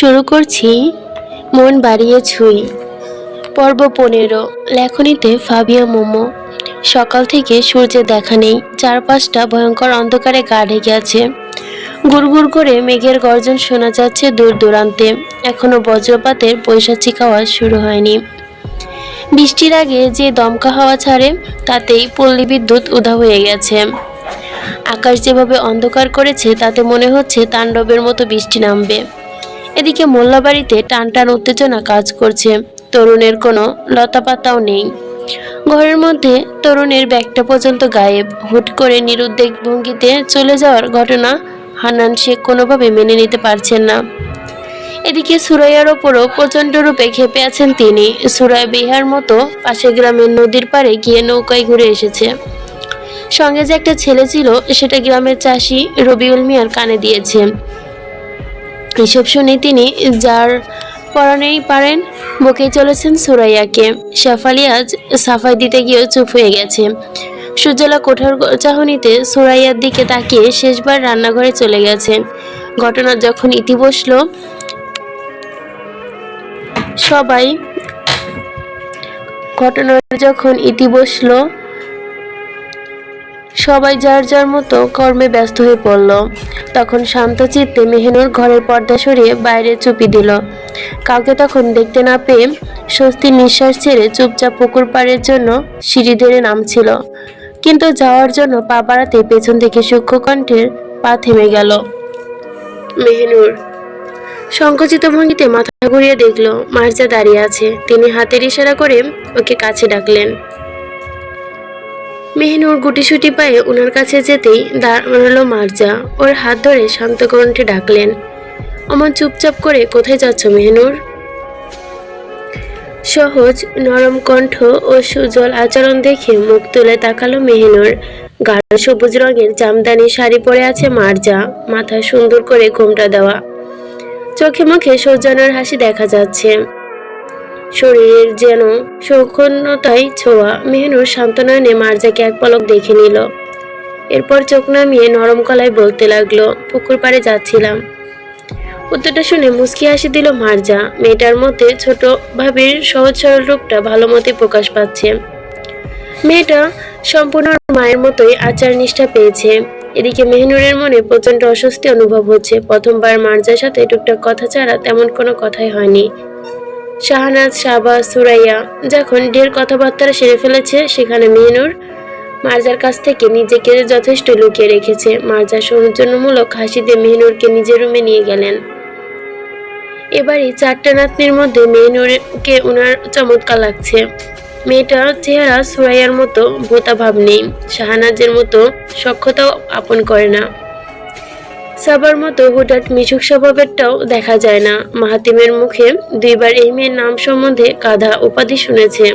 শুরু করছি মন বাড়িয়ে ছুঁই। পর্ব পনেরো, লেখনীতে ফাবিয়া মোমো। সকাল থেকে সূর্যের দেখা নেই, চারপাশটা ভয়ঙ্কর অন্ধকারে গা ঢেকে আছে। গুড়গুড় করে মেঘের গর্জন শোনা যাচ্ছে দূর দূরান্তে। এখনও বজ্রপাতের পৈশাচিক আওয়াজ শুরু হয়নি। বৃষ্টির আগে যে দমকা হাওয়া ছাড়ে, তাতেই পল্লী বিদ্যুৎ উধা হয়ে গেছে। আকাশ যেভাবে অন্ধকার করেছে, তাতে মনে হচ্ছে তাণ্ডবের মতো বৃষ্টি নামবে। এদিকে মোল্লাবাড়িতে টান টান উত্তেজনা কাজ করছে। তরুণের কোনো লতাপাতাও নেই। ঘরের মধ্যে তরুণের ব্যাগটা পর্যন্ত গায়েব। হুট করে নিরুদ্বেগ ভঙ্গিতে চলে যাওয়ার ঘটনা হানান শেখ কোনোভাবে মেনে নিতে পারছেন না। এদিকে সুরাইয়ার ওপরও প্রচণ্ড রূপে খেপে আছেন তিনি। সুরাই বিহার মতো পাশে গ্রামের নদীর পাড়ে গিয়ে নৌকায় ঘুরে এসেছে। সঙ্গে যে একটা ছেলে ছিল, সেটা গ্রামের চাষি রবিউল মিয়ার কানে দিয়েছে। এসব শুনে তিনি, যার পরনেই পারেন, বকেই চলেছেন সুরাইয়াকে। শেফালি আজ সাফাই দিতে গিয়েও চুপ হয়ে গেছে। সুজলা কোঠার চাহনিতে সুরাইয়ার দিকে তাকিয়ে শেষবার রান্নাঘরে চলে গেছেন ঘটনা যখন ইতি বসল, সবাই ঘটনার যখন ইতি বসল সবাই যার যার মতো কর্মে ব্যস্ত হয়ে পড়ল। তখন শান্ত চিত্তে মেহেনুর ঘরের পর্দা সরিয়ে বাইরে চুপি দিল। কাউকে তখন দেখতে না পেয়ে স্বস্তির নিঃশ্বাস ছেড়ে চুপচাপ পুকুর পাড়ের জন্য সিঁড়ি ধরে নামছিল। কিন্তু যাওয়ার জন্য পা বাড়াতে পেছন থেকে সূক্ষ্ম কণ্ঠের পা থেমে গেল। মেহনুর সংকুচিত ভঙ্গিতে মাথা ঘুরিয়ে দেখল, মার্জা দাঁড়িয়ে আছে। তিনি হাতের ইশারা করে ওকে কাছে ডাকলেন। মেহনুর গুটিসুটি পায়ে ওনার কাছে যেতেই দাঁড়াল মার্জা ওর হাত ধরে শান্ত কণ্ঠে ডাকলেন, অমন চুপচাপ করে কোথায় যাচ্ছ মেহনুর? সহজ নরম কণ্ঠ ও সুজল আচরণ দেখে মুখ তুলে তাকালো মেহনুর। গাঢ় সবুজ রঙের জামদানি শাড়ি পরে আছে মার্জা মাথায় সুন্দর করে ঘোমটা দেওয়া। চোখে মুখে সৌজন্যের হাসি দেখা যাচ্ছে। শরীরের যেন সৌক্ষণ্যতায় ছোঁয়া মেহনুর সান্ত্বনয়নে মার্জাকে এক পলক দেখে নিল। এরপর চোখ নামিয়ে নরম কলায় বলতে লাগল, পুকুর পাড়ে যাচ্ছিলাম। উত্তরটা শুনে মুচকি হাসি দিল মার্জা। মেয়েটার মধ্যে ছোট ভাবির সহজ সরল রূপটা ভালো মতে প্রকাশ পাচ্ছে। মেয়েটা সম্পূর্ণ মায়ের মতোই আচার নিষ্ঠা পেয়েছে। এদিকে মেহনুরের মনে প্রচণ্ড অস্বস্তি অনুভব হচ্ছে। প্রথমবার মার্জার সাথে টুকটাক কথা ছাড়া তেমন কোনো কথাই হয়নি। শাহনাজ শাহবাজ সুরাইয়া যখন ঢের কথাবার্তা সেরে ফেলেছে, সেখানে মেহনুর মার্জার কাছ থেকে নিজেকে যথেষ্ট লুকিয়ে রেখেছে। মার্জা সৌজন্যমূলক হাসিতে মেহনুরকে নিজের রুমে নিয়ে গেলেন। এবারই চারটা নাতনির মধ্যে মেহনুরকে ওনার চমৎকার লাগছে। মেয়েটার চেহারা সুরাইয়ার মতো ভোতা ভাব নেই। শাহনাজের মতো সক্ষতাও আপন করে না। সাবার মতো হুটাট মিশুক স্বভাবেরটাও দেখা যায় না। মাহাতিমের মুখে দুইবার এই মেয়ের নাম সম্বন্ধে কাধা উপাধি শুনেছে।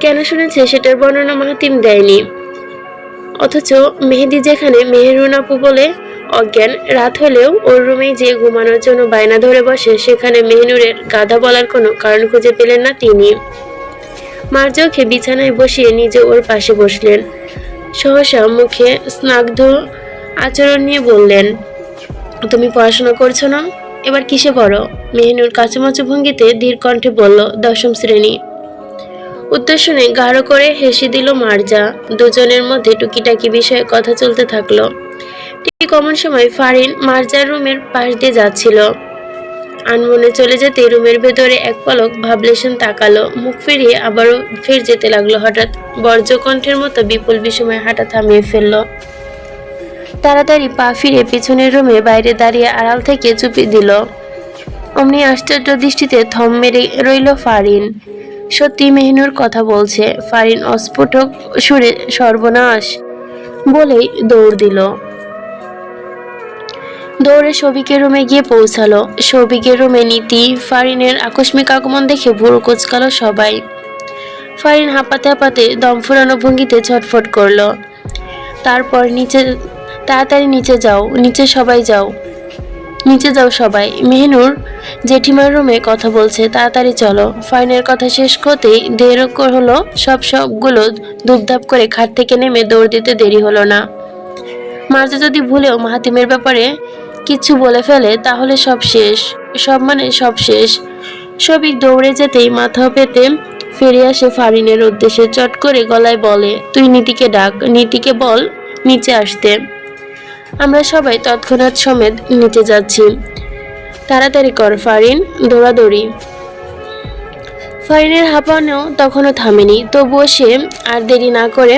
কেন শুনেছে সেটার বর্ণনা মাহাতিম দেয়নি। অথচ মেহেদি যেখানে মেহেরুন আপু বলে অজ্ঞান, রাত হলেও ওর রুমেই যে ঘুমানোর জন্য বায়না ধরে বসে, সেখানে মেহনুরের গাধা বলার কোনো কারণ খুঁজে পেলেন না তিনি। মার্জকে বিছানায় বসিয়ে নিজে ওর পাশে বসলেন। সহসা মুখে স্নাগ্ধ আচরণ নিয়ে বললেন, তুমি পড়াশোনা করছ না? এবার কিসে পড়ো? মেহনুর কাচুমাচু ভঙ্গিতে ধীর কণ্ঠে বলল, দশম শ্রেণি। উত্তর শুনে গাঢ় করে হেসে দিল মার্জা। দুজনের মধ্যে টুকিটাকি বিষয়ে কথা চলতে থাকল। ঠিক কমন সময় ফারিন মার্জার রুমের পাশ দিয়ে যাচ্ছিল। আনমনে চলে যেতে রুমের ভেতরে এক পলক ভাবলেশন তাকালো। মুখ ফিরিয়ে আবারও ফের যেতে লাগল। হঠাৎ বর্জ্য কণ্ঠের মতো বিপুল বিসময়ে হাঁটা থামিয়ে ফেলল। তাড়াতাড়ি পা ফিরে পেছনের রুমে বাইরে দাঁড়িয়ে আড়াল থেকে চুপি দিল। অমনি আশ্চর্য দৃষ্টিতে থম মেরে রইল ফারিন। সত্যি মেহনুর কথা বলছে। ফারিন অস্ফুটক সুরে সর্বনাশ বলেই দৌড় দিল। দৌড়ে সবিকের রুমে গিয়ে পৌঁছালো। সবিকের রুমে নীতি, ফারিনের আকস্মিক আগমন দেখে ভুরু কুচকালো সবাই। ফারিন হাঁপাতে হাঁপাতে দম ফুরানো ভঙ্গিতে ছটফট করল। তারপর নিচে তাড়াতাড়ি নিচে যাও, নিচে সবাই যাও। নিচে যাও সবাই। মেহনুর জেঠিমার রুমে কথা বলছে, তাড়াতাড়ি চলো। ফাইনের কথা শেষ করতেই দের হলো, সব সবগুলো ধূপধাপ করে খাট থেকে নেমে দৌড় দিতে দেরি হলো না। মাঝে যদি ভুলেও মাহাতিমের ব্যাপারে কিছু বলে ফেলে, তাহলে সব শেষ। সব মানে সব শেষ। সবই দৌড়ে যেতেই মাথা পেতে ফিরে আসে ফারিনের উদ্দেশ্যে, চট করে গলায় বলে, তুই নীতিকে ডাক। নীতিকে বল নিচে আসতে। আমরা সবাই তৎক্ষণাৎ সমেত নিচে যাচ্ছি। তাড়াতাড়ি কর, ফারিন, দৌড়াদৌড়ি। ফারিনের হাঁপানো তখনও থামেনি, তবুও সে আর দেরি না করে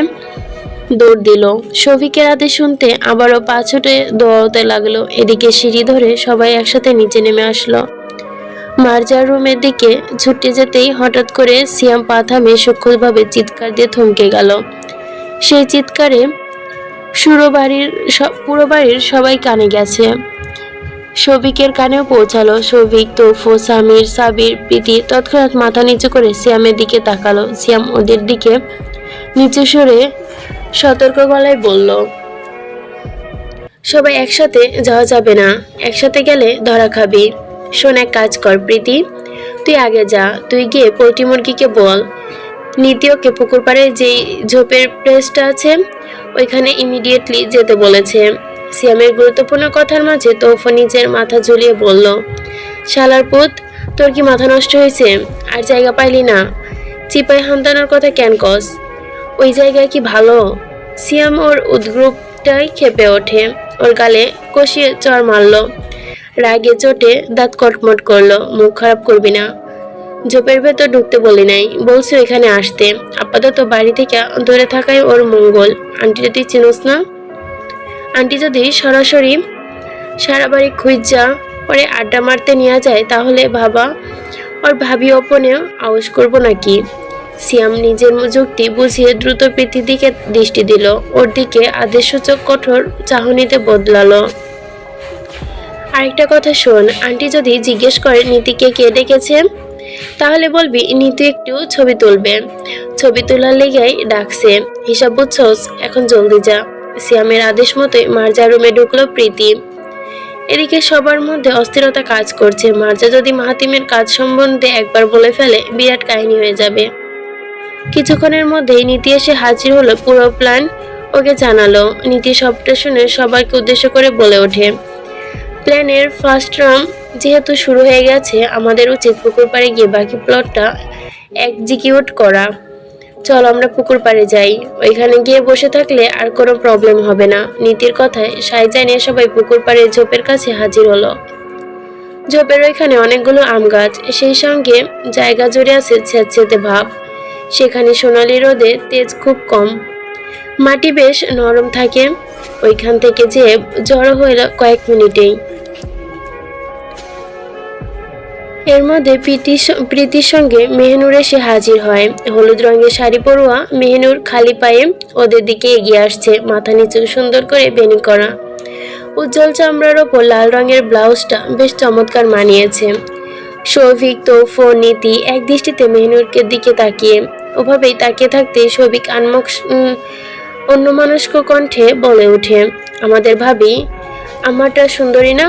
দৌড় দিল। শফিকের হাতে শুনতে আবারও পা ছুটে দৌড়াতে লাগল, এদিকে সিঁড়ি ধরে সবাই একসাথে নিচে নেমে আসলো। মার্জার রুমের দিকে ছুটে যেতেই হঠাৎ করে সিয়াম পা থামে সূক্ষ্মভাবে চিৎকার দিয়ে থমকে গেল। সেই চিৎকারে সুরো বাড়ির পুরো বাড়ির সবাই কানে গেছে। সবিকের কানেও পৌঁছালো। সবিক তৌফু সামির, সাবির, প্রীতি তৎক্ষণাৎ মাথা নিচু করে সিয়ামের দিকে তাকালো। সিয়াম ওদের দিকে নিচু সরে সতর্ক গলায় বলল, সবাই একসাথে যাওয়া যাবে না। একসাথে গেলে ধরা খাবি। শোন এক কাজ কর প্রীতি, তুই আগে যা। তুই গিয়ে পোল্ট্রি মুরগিকে বল। নীতিওকে পুকুর পাড়ে যেই ঝোপের প্লেসটা আছে, ওইখানে ইমিডিয়েটলি যেতে বলেছে। সিয়ামের গুরুত্বপূর্ণ কথার মাঝে তৌফ নিজের মাথা ঝুলিয়ে বলল, শালার পুত, তোর কি মাথা নষ্ট হয়েছে? আর জায়গা পাইলি না। চিপাই হামদানোর কথা কেন কস? ওই জায়গায় কি ভালো? সিয়াম ওর উদ্গ্রুপটাই খেপে ওঠে। ওর গালে কষিয়ে চর মারলো। রাগে চোটে দাঁত কটমট করল। মুখ খারাপ করবি না। ঝোপের ভেতর ঢুকতে বলি নাই। বলছো এখানে আসতে। আপাতত বাড়ি থেকে দূরে থাকাই ওর মঙ্গল। আন্টি যদি চিনোস না? আন্টি যদি সরাসরি সারা বাড়ি খুঁজা, পরে আড্ডা মারতে নিয়ে যায়, তাহলে ভাবা, ওর ভাবি অপনেও আউশ করব নাকি? সিয়াম নিজের যুক্তি বুঝিয়ে দ্রুত প্রীতির দিকে দৃষ্টি দিল। ওর দিকে আদেশসূচক কঠোর চাহনিতে বদলালো। আরেকটা কথা শোন, আন্টি যদি জিজ্ঞেস করে, নীতিকে কে ডেকেছে? তাহলে বলবি, নিতু একটু ছবি তুলবে। ছবি তোলার লেগেই ডাকছে, হিসাব বুঝছস? এখন জলদি যা। সিয়ামের আদেশ মতোই মার্জা রুমে ঢুকলো প্রীতি। এদিকে সবার মধ্যে অস্থিরতা কাজ করছে। মার্জা যদি মাহাতিমের কাজ সম্বন্ধে একবার বলে ফেলে, বিরাট কাহিনী হয়ে যাবে। কিছুক্ষণের মধ্যেই নীতি এসে হাজির হলো পুরো প্ল্যান। ওকে জানালো। নীতি সবটা শুনে সবাইকে উদ্দেশ্য করে বলে ওঠে। প্ল্যানের ফার্স্ট রাম যেহেতু শুরু হয়ে গেছে, আমাদের উচিত পুকুর পাড়ে গিয়ে বাকি প্লটটা এক্সিকিউট করা। চল আমরা পুকুর পাড়ে যাই। ওইখানে গিয়ে বসে থাকলে আর কোনো প্রবলেম হবে না। নীতির কথায় সাইজাই নিয়ে সবাই পুকুর পাড়ে ঝোপের কাছে হাজির হলো। ঝোপের ওইখানে অনেকগুলো আম গাছ, সেই সঙ্গে জায়গা জুড়ে আছে ছেঁচেতে ভাব। সেখানে সোনালি রোদে তেজ খুব কম। মাটি বেশ নরম থাকে। ওইখান থেকে যে জড়ো হইল কয়েক মিনিটেই। এর মধ্যে প্রীতি প্রীতির সঙ্গে মেহনুর এসে হাজির হয়। হলুদ রঙের শাড়ি পরোয়া মেহনুর খালি পায়ে ওদের দিকে এগিয়ে আসছে মাথা নিচু সুন্দর করে বেনি করা। উজ্জ্বল চামড়ার ওপর লাল রঙের ব্লাউজটা বেশ চমৎকার মানিয়েছে। সৌভিক তৌফ নীতি এক দৃষ্টিতে মেহনুরকে দিকে তাকিয়ে। ওভাবেই তাকিয়ে থাকতে সৌভিক আনমক উম, অন্যমনস্ক কণ্ঠে বলে ওঠে আমাদের ভাবি আমারটা সুন্দরী না?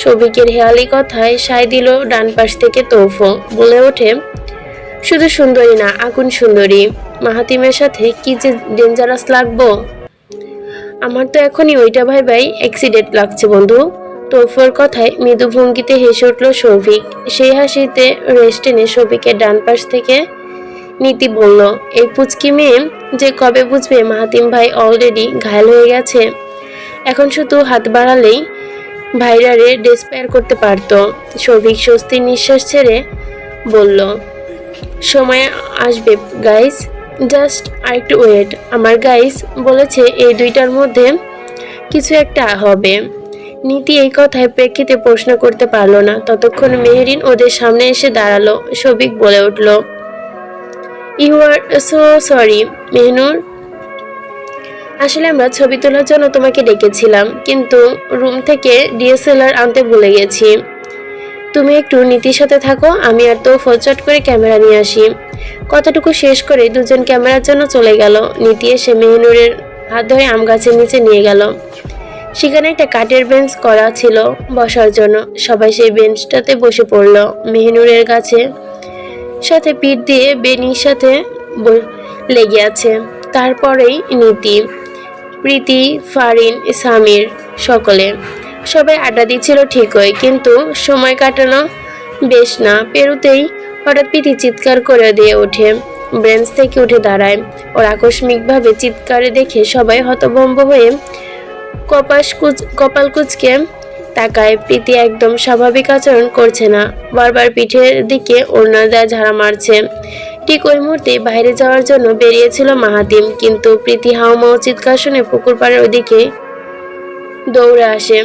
সৌভিকের হেয়ালি কথায় সায় দিল ডান পাশ থেকে তৌফ বলে ওঠে, শুধু সুন্দরী না, আগুন সুন্দরী। মাহাতিমের সাথে কি যে ডেঞ্জারাস লাগবো? আমার তো এখনই ওইটা ভাই ভাই অ্যাক্সিডেন্ট লাগছে বন্ধু। তৌফর কথায় মৃদু ভঙ্গিতে হেসে উঠল সৌভিক সেই হাসিতে রেস্ট টেনে সৌভিকের ডান পাশ থেকে নীতি বলল, এই পুচকি মেয়ে যে কবে বুঝবে মাহাতিম ভাই অলরেডি ঘায়ল হয়ে গেছে? এখন শুধু হাত বাড়ালেই ভাইরারে ডেসপায়ার করতে পারত। সৌভিক স্বস্তির নিঃশ্বাস ছেড়ে বলল, সময় আসবে গাইস জাস্ট আরেকটু ওয়েট আমার গাইস বলেছে, এই দুইটার মধ্যে কিছু একটা হবে। নীতি এই কথায় প্রেক্ষিতে প্রশ্ন করতে পারল না। ততক্ষণ মেহরিন ওদের সামনে এসে দাঁড়াল। সবিক বলে উঠল you are so sorry Mehnoor. আসলে আমরা ছবি তোলার জন্য তোমাকে ডেকেছিলাম, কিন্তু রুম থেকে ডিএসএলআর আনতে ভুলে গেছি। তুমি একটু নীতির সাথে থাকো, আমি আর তো ফচট করে ক্যামেরা নিয়ে আসি। কথাটুকু শেষ করে দুজন ক্যামেরার জন্য চলে গেল, নীতি এসে মেহনুরের হাত ধরে আম গাছের নিচে নিয়ে গেল। সেখানে একটা কাঠের বেঞ্চ করা ছিল বসার জন্য, সবাই সেই বেঞ্চটাতে বসে পড়ল মেহনুরের গাছে সাথে পিঠ দিয়ে বেনির সাথে লেগে আছে, তারপরেই নীতি। প্রীতি, ফারিন, সামির সকলে সবাই আড্ডা দিচ্ছিল ঠিকই, কিন্তু সময় কাটানো বেশ না। পেরুতেই হঠাৎ পিঠি চিৎকার করে দিয়ে ওঠে। ব্রেঞ্চ থেকে উঠে দাঁড়ায়। ওর আকস্মিকভাবে চিৎকারে দেখে সবাই হতভম্ব হয়ে কপাস কুচ, কপাল কুচকে তাকায়। প্রীতি একদম স্বাভাবিক আচরণ করছে না। বারবার পিঠের দিকে ওড়না দেয়া ঝাড়া মারছে। ঠিক ওই মুহূর্তে বাইরে যাওয়ার জন্য বেরিয়েছিল মাহাতিম কিন্তু প্রীতি হাওমাও চিৎকার শুনে পুকুর পাড়ের ওদিকে দৌড়ে আসে।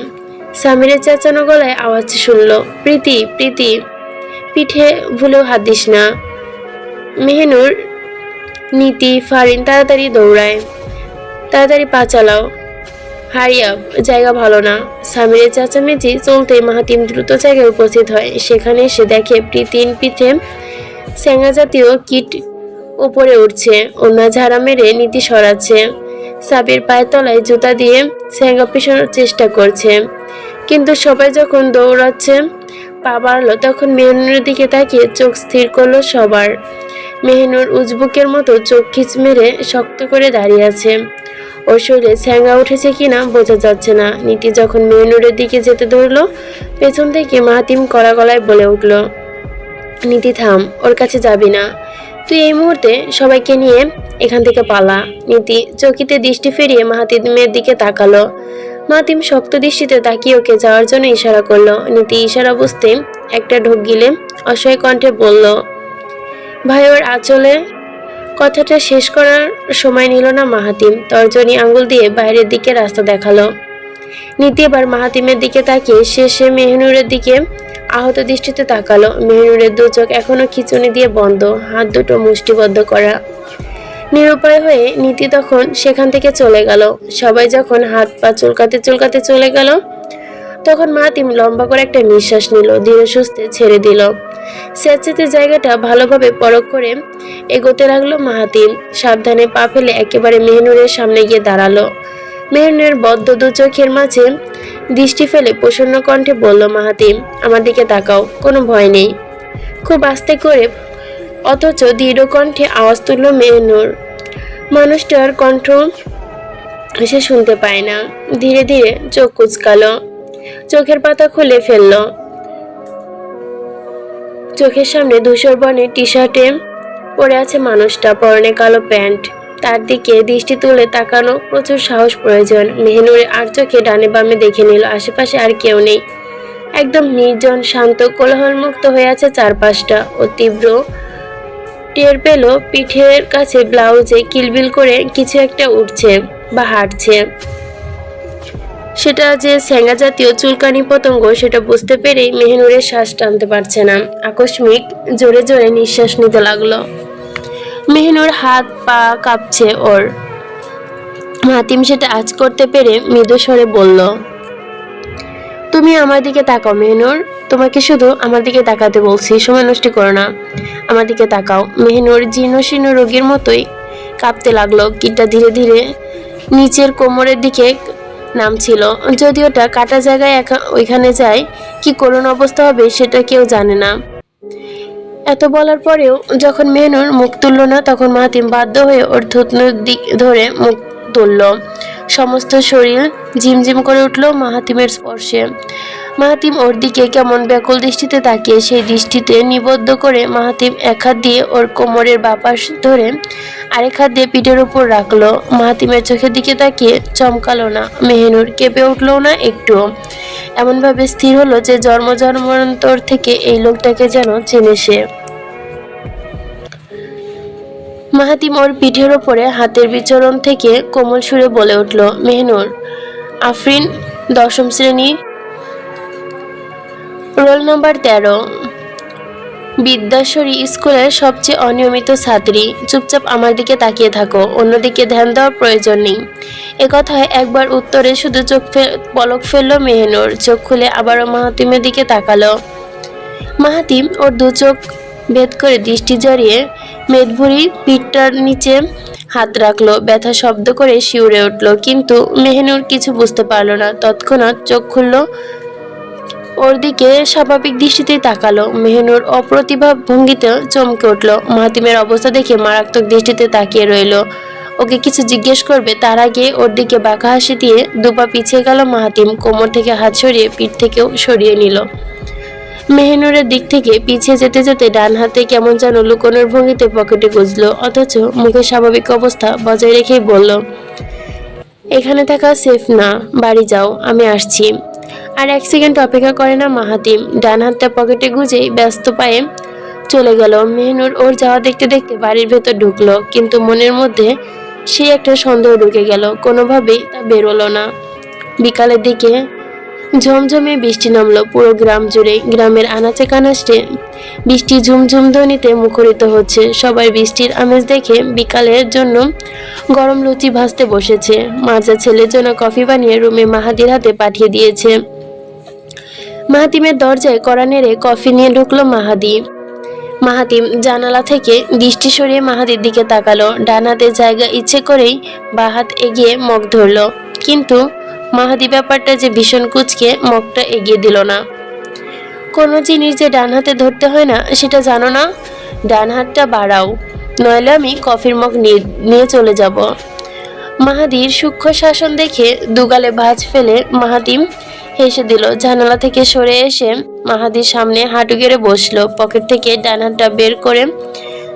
সামিরের চেঁচানো গলায় আওয়াজ শুনল, প্রীতি প্রীতি, পিঠে ভুলেও হাত দিস না। মেহনুর নীতি, ফারিন তাড়াতাড়ি দৌড়ায়, তাড়াতাড়ি পা চালাও। হারিয়াব জায়গা ভালো না। সামিরের চেঁচামেচি চলতে মাহাতিম দ্রুত জায়গায় উপস্থিত হয়। সেখানে এসে দেখে প্রীতিন পিঠে স্যাঙ্গা জাতীয় কিট উপরে উঠছে। অন্য ঝাড়া মেরে নীতি সরাচ্ছে। সাবির পায়ের তলায় জুতা দিয়ে স্যাঙ্গা পেছানোর চেষ্টা করছে। কিন্তু সবাই যখন দৌড়াচ্ছে, পা বাড়লো, তখন মেহনুরের দিকে তাকিয়ে চোখ স্থির করল সবার। মেহনুর উজবুকের মতো চোখ খিচ মেরে শক্ত করে দাঁড়িয়ে আছে। ওর শরীরে স্যাঙ্গা উঠেছে কিনা বোঝা যাচ্ছে না। নীতি যখন মেহনুরের দিকে যেতে ধরলো, পেছন থেকে মাহাতিম কড়া গলায় বলে উঠল নীতি থাম, ওর কাছে যাবি না। তুই এই মুহূর্তে সবাইকে নিয়ে এখান থেকে পালা। নীতি চকিতে দৃষ্টি ফিরিয়ে মাহাতিমের দিকে তাকালো। মাহাতিম শক্ত দৃষ্টিতে তাকিয়ে ওকে যাওয়ার জন্য ইশারা করল। নীতি ইশারা বুঝতে একটা ঢোক গিলে অসহায় কণ্ঠে বলল, ভাই, ওর আঁচলে কথাটা শেষ করার সময় নিল না মাহাতিম। তর্জনী আঙ্গুল দিয়ে বাইরের দিকে রাস্তা দেখাল। নীতি এবার মাহাতিমের দিকে তাকিয়ে শেষে মেহনুরের দিকে আহত দৃষ্টিতে তাকালো। মেহনুরের দু চোখ এখনও খিচুনি দিয়ে বন্ধ, হাত দুটো মুষ্টিবদ্ধ করা। নিরুপায় হয়ে নীতি তখন সেখান থেকে চলে গেল। সবাই যখন হাত পা চুলকাতে চুলকাতে চলে গেল, তখন মাহাতিম লম্বা করে একটা নিঃশ্বাস নিল, ধীরে সুস্থে ছেড়ে দিল। স্যাঁচেতে জায়গাটা ভালোভাবে পরখ করে এগোতে লাগল মাহাতিম। সাবধানে পা ফেলে একেবারে মেহনুরের সামনে গিয়ে দাঁড়াল। মেহনুরের বদ্ধ দু চোখের মাঝে দৃষ্টি ফেলে প্রসন্ন কণ্ঠে বলল মাহাতিম আমার দিকে তাকাও, কোনো ভয় নেই। খুব আস্তে করে, অথচ দৃঢ় কণ্ঠে আওয়াজ তুলল মেহনুর। মানুষটার কণ্ঠ সে শুনতে পায় না। ধীরে ধীরে চোখ কুচকালো, চোখের পাতা খুলে ফেলল। চোখের সামনে ধূসর বর্ণের টি শার্টে পরে আছে মানুষটা, পরনে কালো প্যান্ট। তার দিকে দৃষ্টি তুলে তাকানো প্রচুর সাহস প্রয়োজন। মেহনুরে আর চোখে ডানে বামে দেখে নিল, আশেপাশে আর কেউ নেই। একদম নির্জন, শান্ত, কোলাহলমুক্ত হয়ে আছে চারপাশটা। ও তীব্র টের পেল পিঠের কাছে ব্লাউজে কিলবিল করে কিছু একটা উঠছে বা হাঁটছে। সেটা যে স্যাঙ্গা জাতীয় চুলকানি পতঙ্গ, সেটা বুঝতে পেরেই মেহনুরের শ্বাস টানতে পারছে না। আকস্মিক, জোরে জোরে নিঃশ্বাস নিতে লাগল। মেহনুর হাত পা কাঁপছে ওর। হাতিম সেটা আজ করতে পেরে মৃদু স্বরে বলল, তুমি আমার দিকে তাকাও মেহনুর। তোমাকে শুধু আমার দিকে তাকাতে বলছি, সময় নষ্ট করো না। আমার দিকে তাকাও। মেহনুর জীর্ণ শীর্ণ রোগীর মতোই কাঁপতে লাগল। কিটটা ধীরে ধীরে নিচের কোমরের দিকে নামছিল। যদি ওটা কাটা জায়গায় ওইখানে যায়, কি করুণ অবস্থা হবে সেটা কেউ জানে না। এত বলার পরেও যখন মেহনুর মুখ তুলল না, তখন মাহাতিম বাধ্য হয়ে ওর থুতনুর দিক ধরে মুখ তুলল। সমস্ত শরীর ঝিমঝিম করে উঠল মাহাতিমের স্পর্শে। মাহাতিম ওর দিকে কেমন ব্যাকুল দৃষ্টিতে তাকিয়ে, সেই দৃষ্টিতে নিবদ্ধ করে মাহাতিম এক হাত দিয়ে ওর কোমরের বাপাস ধরে আরেক হাত দিয়ে পিঠের উপর রাখল। মাহাতিমের চোখের দিকে তাকিয়ে চমকালো না। মেহেনুর কেঁপে উঠল না একটুও। এমনভাবে স্থির হলো যে জন্ম জন্মান্তর থেকে এই লোকটাকে যেন চেনে সে। মাহাতিম ওর পিঠের ওপরে হাতের বিচরণ থেকে কোমল সুরে বলে উঠল, মেহনুর, আফরিন, দশম শ্রেণি, রোল নাম্বার তেরো, বিদ্যাশ্বরী স্কুলের সবচেয়ে অনিয়মিত ছাত্রী। চুপচাপ আমার দিকে তাকিয়ে থাকো, অন্যদিকে ধ্যান দেওয়ার প্রয়োজন নেই। একথায় একবার উত্তরে শুধু চোখ পলক ফেলল মেহনুর। চোখ খুলে আবারও মাহাতিমের দিকে তাকালো। মাহাতিম ওর দু চোখ ভেদ করে দৃষ্টি জড়িয়ে মেদভুরি পিঠটার নিচে হাত রাখল। ব্যথা শব্দ করে শিউরে উঠল। কিন্তু মেহনুর কিছু বুঝতে পারল না। তৎক্ষণাৎ চোখ খুললো। ওর দিকে স্বাভাবিক দৃষ্টিতেই তাকালো। মেহনুর অপ্রতিভা ভঙ্গিতে চমকে উঠল। মাহাতিমের অবস্থা দেখে মারাত্মক দৃষ্টিতে তাকিয়ে রইল। ওকে কিছু জিজ্ঞেস করবে, তার আগে ওর দিকে বাঁকা হাসি দিয়ে দুপা পিছিয়ে গেল মাহাতিম, কোমর থেকে হাত সরিয়ে পিঠ থেকেও সরিয়ে নিল। মেহেনুরের দিক থেকে পিছিয়ে যেতে যেতে ডান হাতে কেমন যেন লুকোনোর ভঙ্গিতে পকেটে গুজলো, অথচ মুখে স্বাভাবিক অবস্থা বজায় রেখেই বলল, এখানে থাকা সেফ না, বাড়ি যাও, আমি আসছি। আর এক সেকেন্ড অপেক্ষা করে না মাহাতিম, ডান হাতটা পকেটে গুজেই ব্যস্ত পায়ে চলে গেল। মেহনুর ওর যাওয়া দেখতে দেখতে বাড়ির ভেতর ঢুকলো, কিন্তু মনের মধ্যে সে একটা সন্দেহ ঢুকে গেল। কোনোভাবেই তা বেরোলো না। বিকালের দিকে ঝমঝমে বৃষ্টি নামলো পুরো গ্রাম জুড়ে। গ্রামের আনাচে কানাচে বৃষ্টি ঝুমঝুম ধ্বনিতে মুখরিত হচ্ছে। সবাই বৃষ্টির আমেজ দেখে বিকালের জন্য গরম লুচি ভাজতে বসেছে। মাজা ছেলের জন্য কফি বানিয়ে রুমে মাহাদির হাতে পাঠিয়ে দিয়েছে। মাহাতিমের দরজায় কড়া নেড়ে কফি নিয়ে ঢুকলো মাহাদি। মাহাতিম জানালা থেকে দৃষ্টি সরিয়ে মাহাদির দিকে তাকালো। ডান হাতের জায়গা ইচ্ছে করেই বা হাত এগিয়ে মগ ধরলো। কিন্তু মাহাদি ব্যাপারটা যে ভীষণ কুচকে মগটা এগিয়ে দিল না। কোনো জিনিস যে ডান হাতে ধরতে হয় না, সেটা জানো না? ডান হাতটা বাড়াও, নইলে আমি কফির মগ নিয়ে চলে যাব। মাহাদির সূক্ষ্ম শাসন দেখে দুগালে ভাঁজ ফেলে মাহাতিম হেসে দিল। জানালা থেকে সরে এসে মাহাদির সামনে হাঁটু গেড়ে বসল। পকেট থেকে ডান হাতটা বের করে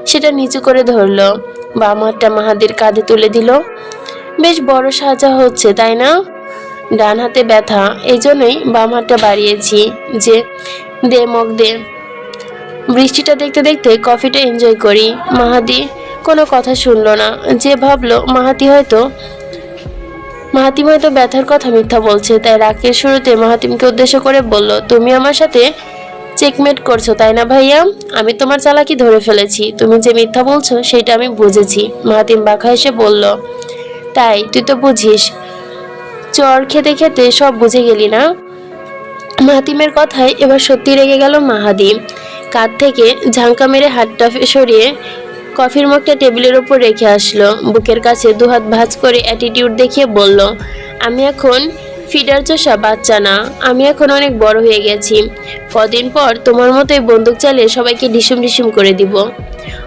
সেটা নিচু করে ধরলো। বাম হাতটা মাহাদির কাঁধে তুলে দিল। বেশ বড় সাজা হচ্ছে, তাই না? ডান হাতে ব্যথা, এই জন্যই বাম হাতটা বাড়িয়েছি যে দে মগ দে। বৃষ্টিটা দেখতে দেখতে কফিটা এনজয় করি। মাহাদি কোনো কথা শুনলো না। যে ভাবলো, মাহাতি হয়তো মাহাতিম হয়তো ব্যথার কথা মিথ্যা বলছে, তাই রাকের শুরুতে মাহাতিমকে উদ্দেশ্য করে বলল, তুমি আমার সাথে চেকমেট করছ, তাই না ভাইয়া? আমি তোমার চালাকি ধরে ফেলেছি। তুমি যে মিথ্যা বলছো, সেটা আমি বুঝেছি। মাহাতিম বাঁকা এসে বলল, তাই, তুই তো বুঝিস। চর খেতে খেতে সব বুঝে গেলি না? মাহাতিমের কথায় এবার সত্যি রেগে গেল মাহাদিম। কাঁধ থেকে ঝাঙ্কা মেরে হাতটা সরিয়ে কফির মগটা টেবিলের ওপর রেখে আসলো। বুকের কাছে দুহাত ভাঁজ করে অ্যাটিটিউড দেখিয়ে বলল, আমি এখন ফিডার চষা বাচ্চা না, আমি এখন অনেক বড় হয়ে গেছি। কদিন পর তোমার মতোই বন্দুক চালিয়ে সবাইকে ডিসুম ডিসুম করে দিব।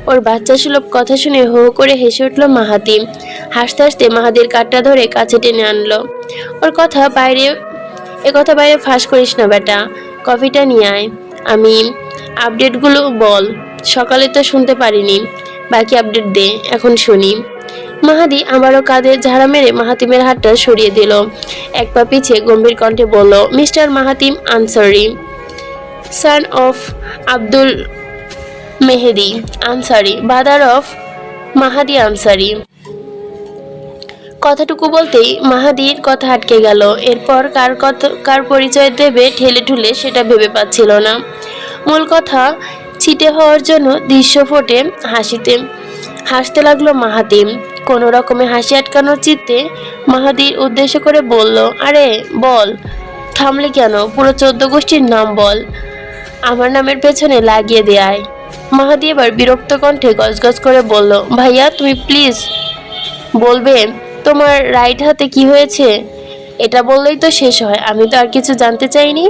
ওর বাচ্চা সুলভ কথা শুনে হো করে হেসে উঠল মাহাতি। হাসতে হাসতে মাহাদির কাঠটা ধরে কাছে টেনে আনলো। ওর কথা বাইরে, এ কথা বাইরে ফাঁস করিস না বেটা, কফিটা নিয়ে আয়। আমি আপডেটগুলো বল, সকালে তো শুনতে পারিনি। বাকি আপডেট দে, এখন শুনি। মাহাদি আবারও কাঁধে ঝাড়া মেরে মাহাতিমের হাতটা সরিয়ে দিল। এক পা পিছিয়ে গম্ভীর কণ্ঠে বলল, mister Mahatim Ansari son of Abdul Mehedi Ansari brother of Mahadi Ansari কথাটুকু বলতেই মাহাদির কথা আটকে গেল। এরপর কার কথা কার পরিচয় দেবে, ঠেলে ঠুলে সেটা ভেবে পাচ্ছিল না। মূল কথা ছিটে হওয়ার জন্য দৃশ্য ফোটে হাসিতে। হাসতে লাগল মাহাতিম কোনো রকমে হাসি আটকানোর চিত্তে মাহাদির উদ্দেশ্য করে বলল, আরে, বল, থামলে কেন? পুরো চোদ্দ গোষ্ঠীর নাম বল। আমার নামের পেছনে লাগিয়ে দেয় মাহাদি এবার বিরক্ত কণ্ঠে গজগজ করে বলল, ভাইয়া, তুমি প্লিজ বলবে, তোমার রাইট হাতে কি হয়েছে? এটা বললেই তো শেষ হয়, আমি তো আর কিছু জানতে চাইনি।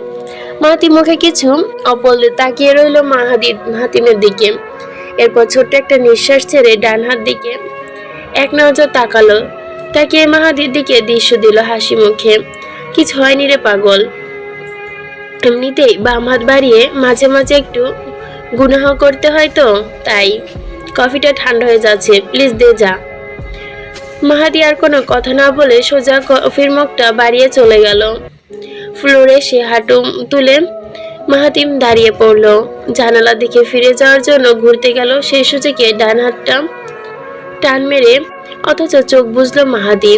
মাহাতি মুখে কিছু অপলে তাকিয়ে রইল মাহাদির হাতিমের দিকে। এরপর ছোট্ট একটা নিঃশ্বাস ছেড়ে ডান হাত দিকে এক নজর তাকালো। তাকিয়ে মাহাদির দিকে দৃশ্য দিল হাসি মুখে। কিছু হয়নি রে পাগল। এমনিতেই বাম হাত বাড়িয়ে মাঝে মাঝে একটু গুনাহ করতে হয় তো, তাই কফিটা ঠান্ডা হয়ে যাচ্ছে। প্লিজ দে যা। মাহাদি আর কোনো কথা না বলে সোজা কফির মগটা বাড়িয়ে চলে গেল। ফ্লোরে সে হাঁটু তুলে মাহাতিম দাঁড়িয়ে পড়ল। জানালা দিকে ফিরে যাওয়ার জন্য ঘুরতে গেল সেই সুযোগে ডান হাতটা টান মেরে, অথচ চোখ বুঝলো মাহাদি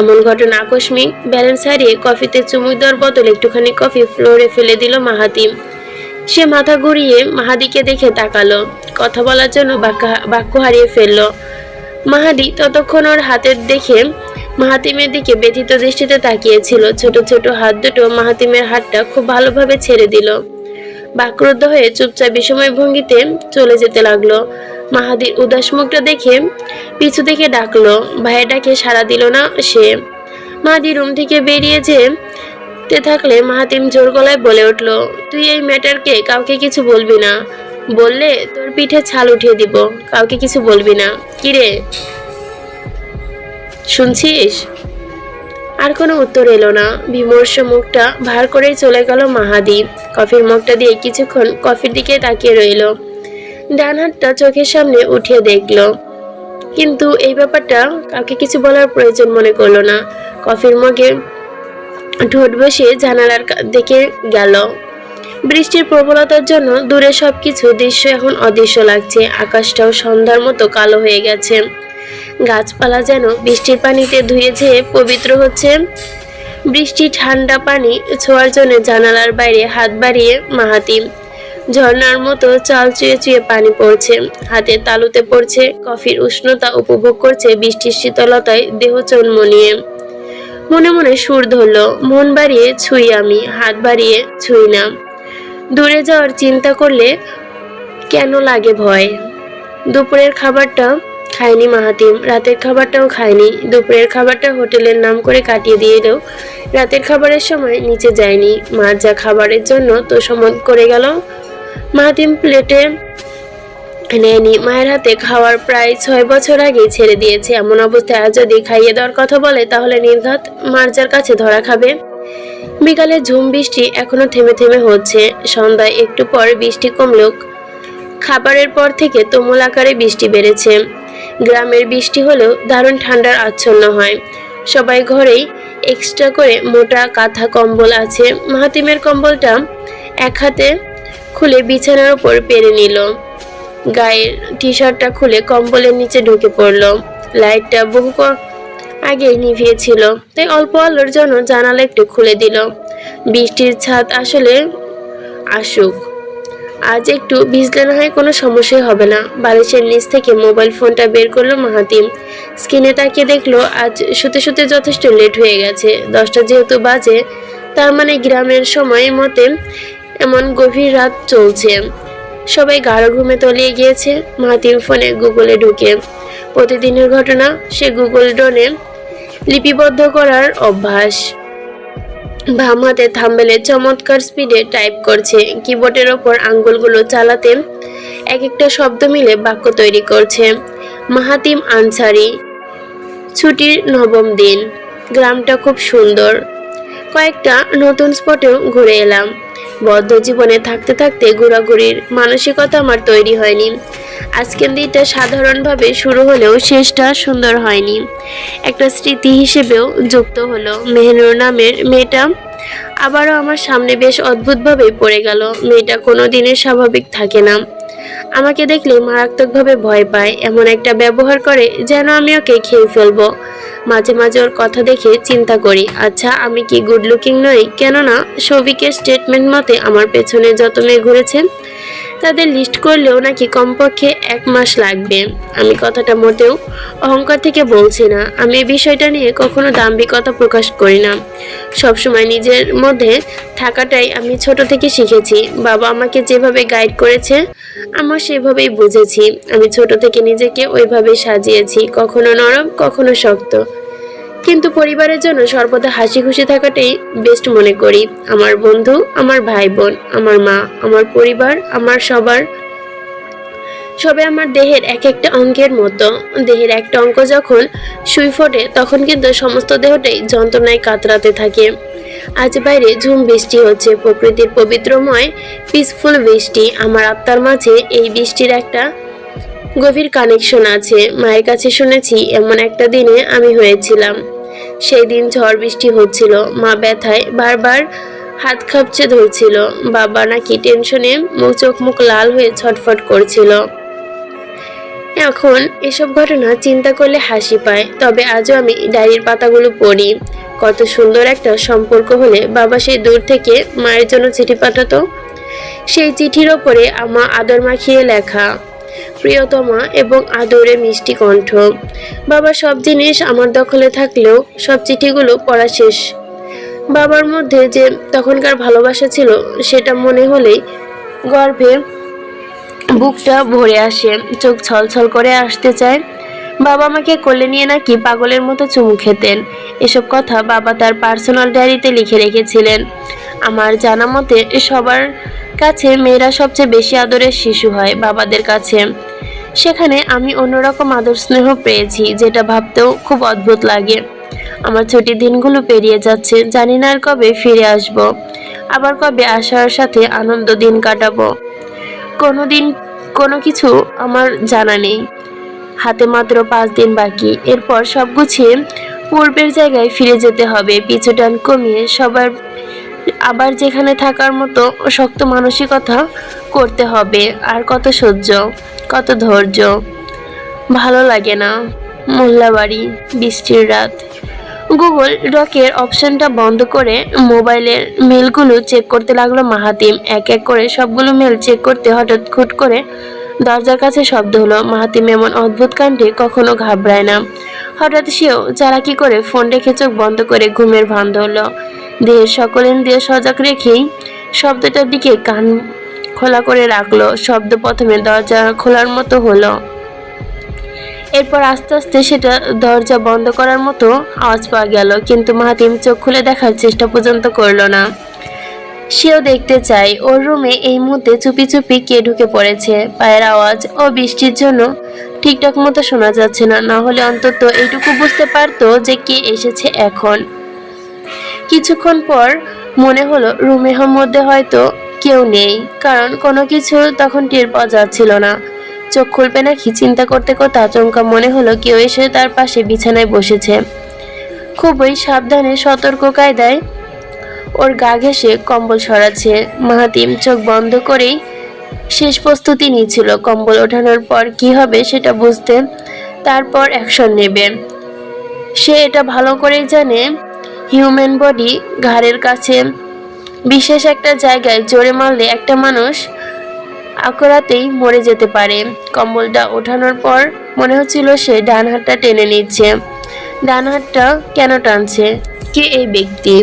এমন ঘটনা আকস্মিক, ব্যালেন্স হারিয়ে কফিতে চুমুক দেওয়ার বদলে একটুখানি কফি ফ্লোরে ফেলে দিল মাহাতিম। সে মাথা ঘুরিয়ে মাহাদিকে দেখে তাকালো, কথা বলার জন্য বাক্য হারিয়ে ফেলল। মাহাদি ততক্ষণ ওর হাতের দেখে মাহাতিমের দিকে ব্যথিত দৃষ্টিতে তাকিয়েছিল। ছোট ছোট হাত দুটো মাহাতিমের হাতটা খুব ভালোভাবে ছেড়ে দিল। বাক্রুদ্ধ হয়ে চুপচাপ বিষময় ভঙ্গিতে চলে যেতে লাগল। মাহাদির উদাস মুখটা দেখে পিছু থেকে ডাকলো, ভাইয়ের ডাকে সাড়া দিল না সে? মাহাদি রুম থেকে বেরিয়ে যে তে থাকলে মাহাতিম জোর গলায় বলে উঠল, তুই এই ম্যাটারকে কাউকে কিছু বলবি না। বললে তোর পিঠে ছাল উঠিয়ে দিব, কাউকে কিছু বলবি না। কিরে শুনছিস? আর কোনো উত্তর এলো না। বিমর্ষ মুখটা ভার করেই চলে গেল মাহাদি কফির মুখটা দিয়ে কিছুক্ষণ কফির দিকে তাকিয়ে রইল। ডান হাতটা চোখের সামনে উঠিয়ে দেখল। কিন্তু এই ব্যাপারটা কাউকে কিছু বলার প্রয়োজন মনে করল না। কফির মগে ঠোঁট বসিয়ে জানালার দিকে গেল। বৃষ্টির প্রবলতার জন্য দূরে সবকিছু দৃশ্য এখন অদৃশ্য লাগছে। আকাশটাও সন্ধ্যার মতো কালো হয়ে গেছে। গাছপালা যেন বৃষ্টির পানিতে ধুয়ে ঝেয়ে পবিত্র হচ্ছে। বৃষ্টি ঠান্ডা পানি ছোঁয়ার জন্য জানালার বাইরে হাত বাড়িয়ে মাহাতি ঝর্নার মতো চাল চুয়ে চুয়ে পানি পড়ছে, হাতে তালুতে পড়ছে, কফির উষ্ণতা উপভোগ করছে বৃষ্টির শীতলতায় দেহ চন্মনিয়ে। মনে মনে সুর ধরলো, মন বাড়িয়ে ছুঁই আমি, হাত বাড়িয়ে ছুঁই না। দূরে যাওয়ার চিন্তা করলে কেন লাগে ভয়? দুপুরের খাবারটা খায়নি মাহাতিম। রাতের খাবারটাও খায়নি। দুপুরের খাবারটা হোটেলের নাম করে কাটিয়ে দিয়ে এলেও রাতের খাবারের সময় নিচে যায়নি। মার যা খাবারের জন্য তো সমন করে গেল, মাহাতিম প্লেটে নেয়নি। মায়ের হাতে খাওয়ার প্রায় ছয় বছর আগে ছেড়ে দিয়েছে। এমন অবস্থায় আজ যদি খাইয়ে দেওয়ার কথা বলে, তাহলে নির্ঘাত মার্জার কাছে ধরা খাবে। বিকালে ঝুম বৃষ্টি এখনও থেমে থেমে হচ্ছে। সন্ধ্যায় একটু পর বৃষ্টি কমলেও খাবারের পর থেকে তুমুল আকারে বৃষ্টি বেড়েছে। গ্রামের বৃষ্টি হলেও দারুণ ঠান্ডার আচ্ছন্ন হয়। সবাই ঘরেই এক্সট্রা করে মোটা কাঁথা কম্বল আছে। মাহাতিমের কম্বলটা এক হাতে খুলে বিছানার ওপর পেরে নিল। গায়ের টি শার্টটা খুলে কম্বলের নিচে ঢুকে পড়ল। লাইটটা বহু আগেই নিভিয়েছিল, তাই অল্প আলোর জন্য জানালা একটু খুলে দিল। বৃষ্টির ছাদ আসলে আসুক। আজ একটু ভিজলে না হয় কোনো সমস্যাই হবে না। বালিশের নিচ থেকে মোবাইল ফোনটা বের করল মাহাতিম। স্ক্রিনে তাকিয়ে দেখল আজ শুতে শুতে যথেষ্ট লেট হয়ে গেছে। দশটা যেহেতু বাজে, তার মানে গ্রামের সময় মতে এমন গভীর রাত চলছে। সবাই গাঢ় ঘুমে তলিয়ে গিয়েছে, মাহাতিম ফোনে গুগলে ঢুকে। প্রতিদিনের ঘটনা সে গুগল ড্রোনে লিপিবদ্ধ করার অভ্যাস। বাম হাতে থাম্বেলে চমৎকার স্পিডে টাইপ করছে। কিবোর্ডের ওপর আঙ্গুলগুলো চালাতে এক একটা শব্দ মিলে বাক্য তৈরি করছে। মাহাতিম আনসারি, ছুটির নবম দিন, গ্রামটা খুব সুন্দর। কয়েকটা নতুন স্পটেও ঘুরে এলাম। বদ্ধ জীবনে থাকতে থাকতে ঘোরাঘুরির মানসিকতা আমার তৈরি হয়নি। আজকের দিনটা সাধারণভাবে শুরু হলেও শেষটা সুন্দর হয়নি। একটা স্মৃতি হিসেবেও যুক্ত হলো। মেহনুর নামের মেয়েটা আবারও আমার সামনে বেশ অদ্ভুতভাবে পড়ে গেল। মেয়েটা কোনো দিনের স্বাভাবিক থাকে না। আমাকে দেখলে মারাত্মকভাবে ভয় পায়, এমন একটা ব্যবহার করে যেন আমি ওকে খেয়ে ফেলব। মাঝে মাঝে ওর কথা দেখে চিন্তা করি আচ্ছা আমি কি গুড লুকিং নই? কেননা, সৌভিকের স্টেটমেন্ট মতে আমার পেছনে যত মেয়ে ঘুরেছে তাদের লিস্ট করলেও নাকি কমপক্ষে এক মাস লাগবে। আমি কথাটা মোটেও অহংকার থেকে বলছি না। আমি এই বিষয়টা নিয়ে কখনো দাম্ভিকতা প্রকাশ করি না। সবসময় নিজের মধ্যে থাকাটাই আমি ছোট থেকে শিখেছি। বাবা আমাকে যেভাবে গাইড করেছে আমার সেভাবেই বুঝেছি। আমি ছোট থেকে নিজেকে ওইভাবে সাজিয়েছি। কখনো নরম, কখনো শক্ত। কিন্তু পরিবারের জন্য সর্বদা হাসি খুশি থাকাটাই বেস্ট মনে করি। আমার বন্ধু, আমার ভাই বোন আমার মা, আমার পরিবার, আমার সবার। সবে আমার দেহের এক একটা অঙ্কের মতো। দেহের একটা অঙ্ক যখন সুই ফোটে, তখন কিন্তু সমস্ত দেহটাই যন্ত্রণায় কাতরাতে থাকে। আজ বাইরে ঝুম বৃষ্টি হচ্ছে, প্রকৃতির পবিত্রময় পিসফুল বৃষ্টি। আমার আত্মার মাঝে এই বৃষ্টির একটা গভীর কানেকশন আছে, মায়ের কাছে শুনেছি, এমন একটা দিনে আমি হয়েছিলাম। সেই দিন ঝড় বৃষ্টি হচ্ছিল, মা ব্যথায় বারবার হাত খাপচে ধরছিল, বাবা নাকি টেনশনে মুখ চোখ মুখ লাল হয়ে ছটফট করছিল। এখন এসব ঘটনা চিন্তা করলে হাসি পায়, তবে আজও আমি ডায়েরির পাতাগুলো পড়ি। কত সুন্দর একটা সম্পর্ক হলে বাবা সেই দূর থেকে মায়ের জন্য চিঠি পাঠাতো। সেই চিঠির ওপরে আমা আদর মাখিয়ে লেখা। প্রিয়তমা এবং আদরে মিষ্টি কণ্ঠ। বাবা, সব জিনিস আমার দখলে থাকলেও সব চিঠিগুলো পড়া শেষ। বাবার মধ্যে যে তখনকার ভালোবাসা ছিল, সেটা মনে হলেই গর্ভে বুকটা ভরে আসে, চোখ ছলছল করে আসতে চায়। বাবা আমাকে কোলে নিয়ে নাকি পাগলের মতো চুমু খেতেন। এসব কথা বাবা তার পার্সোনাল ডায়েরিতে লিখে রেখেছিলেন। আমার জানা মতে সবার কাছে মেয়েরা সবচেয়ে বেশি আদরের শিশু হয়, বাবাদের কাছে। সেখানে আমি অন্যরকম আদর স্নেহ পেয়েছি, যেটা ভাবতেও খুব অদ্ভুত লাগে। আমার ছুটির দিনগুলো পেরিয়ে যাচ্ছে, জানি না আর কবে ফিরে আসব। আবার কবে আসার সাথে আনন্দ দিন কাটাবো। কোনো দিন কোনো কিছু আমার জানা নেই। হাতে মাত্র পাঁচ দিন বাকি, এরপর সব গুছিয়ে পূর্বের জায়গায় ফিরে যেতে হবে। পিছুটান কমিয়ে সবার আবার যেখানে থাকার মতো শক্ত মানসিকতা করতে হবে। আর কত সহ্য, কত ধৈর্য। ভালো লাগে না। মোল্লাবাড়ি, বৃষ্টির রাত। গুগল ডকের অপশনটা বন্ধ করে মোবাইলের মেলগুলো চেক করতে লাগল মাহাতিম। এক এক করে সবগুলো মেল চেক করতে হঠাৎ খুট করে দরজার কাছে শব্দ হলো। মাহাতিম এমন অদ্ভুত কাণ্ডে কখনো ঘাবড়ায় না। হঠাৎ সেও চালাকি করে ফোন রেখে চোখ বন্ধ করে ঘুমের ভান ধরলো। দেহের সকল ইন্দ্রিয় সজাগ রেখেই শব্দটার দিকে কান খোলা করে রাখল। শব্দ প্রথমে দরজা খোলার মতো হলো। এরপর আস্তে আস্তে সেটা দরজা বন্ধ করার মতো আওয়াজ পাওয়া গেল, কিন্তু মাহাতিম চোখ খুলে দেখার চেষ্টা পর্যন্ত করল না। সেও দেখতে চায়, ওর রুমে এই মুহূর্তে চুপি চুপি কে ঢুকে পড়েছে। পায়ের আওয়াজ ও বৃষ্টির জন্য ঠিকঠাক মতো শোনা যাচ্ছে না না হলে অন্তত এইটুকু বুঝতে পারতো যে কে এসেছে এখন। কিছুক্ষণ পর মনে হলো রুমের মধ্যে হয়তো কেউ নেই, কারণ কোনো কিছু তখন টের পাওয়া যাচ্ছিল না। চোখ খুলবে নাকি চিন্তা করতে করতে আচমকা মনে হলো কেউ এসে তার পাশে বিছানায় বসেছে। খুবই সাবধানে, সতর্ক কায়দায় ওর গা ঘেঁষে কম্বল সরাচ্ছে। মাহাতিম চোখ বন্ধ করেই শেষ প্রস্তুতি নিচ্ছিল। কম্বল ওঠানোর পর কি হবে সেটা বুঝতে তারপর অ্যাকশন নেবে। সে এটা ভালো করেই জানে হিউম্যান বডি ঘাড়ের কাছে। বিশেষ একটা জায়গায় জোরে মারলে একটা মানুষ আকরাতেই মরে যেতে পারে। কম্বলটা ওঠানোর পর মনে হচ্ছিল সে ডান হাতটা টেনে নিচ্ছে। ডান হাতটা কেন টানছে? কে এই ব্যক্তি?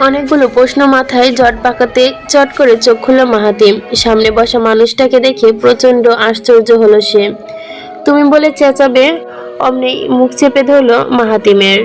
অনেকগুলো প্রশ্ন মাথায় জট পাকাতে চট করে চোখ খুলল মাহাতিম। সামনে বসা মানুষটাকে দেখে প্রচণ্ড আশ্চর্য হলো সে। তুমি বলে চেঁচাবে? অমনি মুখ চেপে ধরল মাহাতিমের।